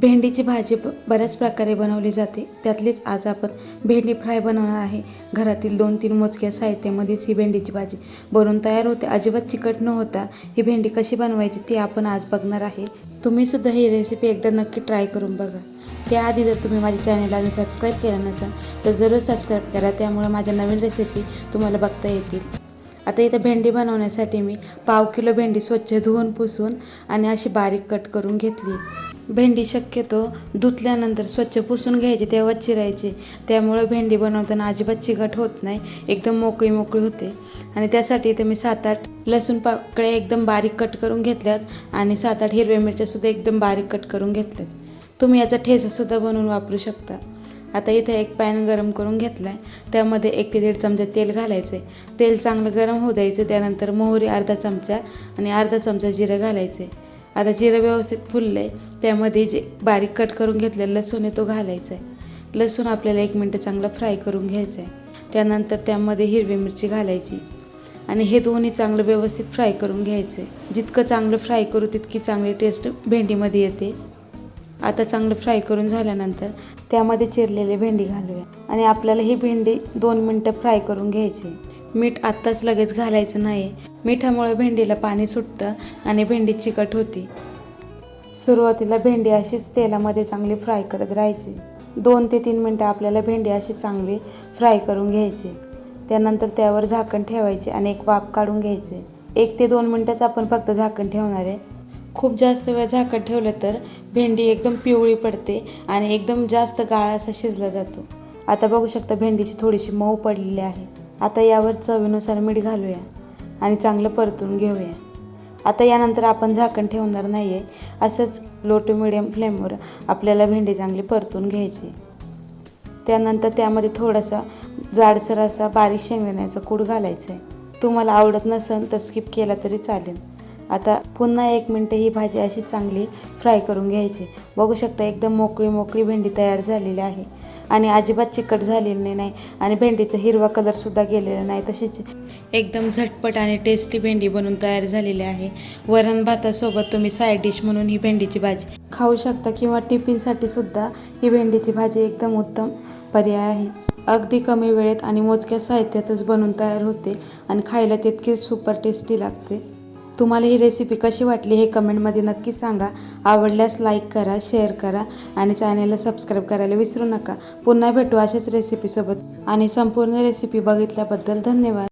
भेंडीची भाजी बऱ्याच प्रकारे बनवली जाते. त्यातलीच आज आपण भेंडी फ्राय बनवणार आहे. घरातील दोन तीन मोजक्या साहित्यामध्येच ही भेंडीची भाजी बनवून तयार होते. अजिबात चिकट न होता ही भेंडी कशी बनवायची ती आपण आज बघणार आहे. तुम्ही सुद्धा ही रेसिपी एकदा नक्की ट्राय करून बघा. त्याआधी जर तुम्ही माझ्या चॅनलला अजून सबस्क्राईब केलं नसेल तर जरूर सबस्क्राईब करा. त्यामुळे माझ्या नवीन रेसिपी तुम्हाला बघता येतील. आता इथं भेंडी बनवण्यासाठी मी पाव किलो भेंडी स्वच्छ धुवून पुसून आणि अशी बारीक कट करून घेतली. भेंडी शक्यतो धुतल्यानंतर स्वच्छ पुसून घ्यायची तेव्हा चिरायची. त्यामुळं भेंडी बनवताना अजिबात चिकट होत नाही एकदम मोकळी मोकळी होते. आणि त्यासाठी इथे मी सात आठ लसूण पाकळ्या एकदम बारीक कट करून घेतल्यात आणि सात आठ हिरव्या मिरच्यासुद्धा एकदम बारीक कट करून घेतल्यात. तुम्ही याचा ठेचासुद्धा बनवून वापरू शकता. आता इथे एक पॅन गरम करून घेतला आहे त्यामध्ये एक ते दीड चमचा तेल घालायचं आहे तेल चांगलं गरम होऊ द्यायचं. त्यानंतर मोहरी अर्धा चमचा आणि अर्धा चमचा जिरं घालायचं आहे आता जिरं व्यवस्थित फुललं आहे त्यामध्ये जे बारीक कट करून घेतलेलं लसूण आहे तो घालायचा आहे लसूण आपल्याला एक मिनटं चांगलं फ्राय करून घ्यायचं आहे त्यानंतर त्यामध्ये हिरवी मिरची घालायची. आणि हे दोन्ही चांगलं व्यवस्थित फ्राय करून घ्यायचं आहे जितकं चांगलं फ्राय करू तितकी चांगली टेस्ट भेंडीमध्ये येते. आता चांगलं फ्राय करून झाल्यानंतर त्यामध्ये चिरलेली भेंडी घालूया. आणि आपल्याला ही भेंडी दोन मिनटं फ्राय करून घ्यायची मीठ आत्ताच लगेच घालायचं नाही मिठामुळे भेंडीला पाणी सुटतं आणि भेंडी चिकट होती. सुरुवातीला भेंडी अशीच तेलामध्ये चांगली फ्राय करत राहायची. दोन ते तीन मिनटं आपल्याला भेंडी अशी चांगली फ्राय करून घ्यायची. त्यानंतर त्यावर झाकण ठेवायचे आणि एक वाफ काढून घ्यायचे. एक ते दोन मिनटंच आपण फक्त झाकण ठेवणार आहे. खूप जास्त वेळ झाकण ठेवलं तर भेंडी एकदम पिवळी पडते आणि एकदम जास्त गाळ असा शिजला जातो. आता बघू शकता भेंडीची थोडीशी मऊ पडलेली आहे. आता यावर चवीनुसार मीठ घालूया आणि चांगलं परतून घेऊया. आता यानंतर आपण झाकण ठेवणार नाही आहे असंच लो टू मिडियम फ्लेमवर आपल्याला भेंडी चांगली परतून घ्यायची. त्यानंतर त्यामध्ये थोडासा जाडसर असा बारीक शेंगदाण्याचा कूड घालायचा आहे तुम्हाला आवडत नसेल तर स्किप केला तरी चालेल. आता पुन्हा एक मिनटं ही भाजी अशी चांगली फ्राय करून घ्यायची. बघू शकता एकदम मोकळी मोकळी भेंडी तयार झालेली आहे. आणि अजिबात चिकट झालेली नाही आणि भेंडीचा हिरवा कलरसुद्धा गेलेला नाही. तशीच एकदम झटपट आणि टेस्टी भेंडी बनून तयार झालेली आहे. वरण भातासोबत तुम्ही साईड डिश म्हणून ही भेंडीची भाजी खाऊ शकता किंवा टिफिनसाठी सुद्धा ही भेंडीची भाजी एकदम उत्तम पर्याय आहे. अगदी कमी वेळेत आणि मोजक्या साहित्यातच बनून तयार होते आणि खायला तितकीच सुपर टेस्टी लागते. तुम्हाला ही रेसिपी कशी वाटली हे कमेंटमध्ये नक्की सांगा. आवडल्यास लाईक करा शेअर करा आणि चॅनेलला सबस्क्राईब करायला विसरू नका. पुन्हा भेटू अशाच रेसिपीसोबत आणि संपूर्ण रेसिपी बघितल्याबद्दल धन्यवाद.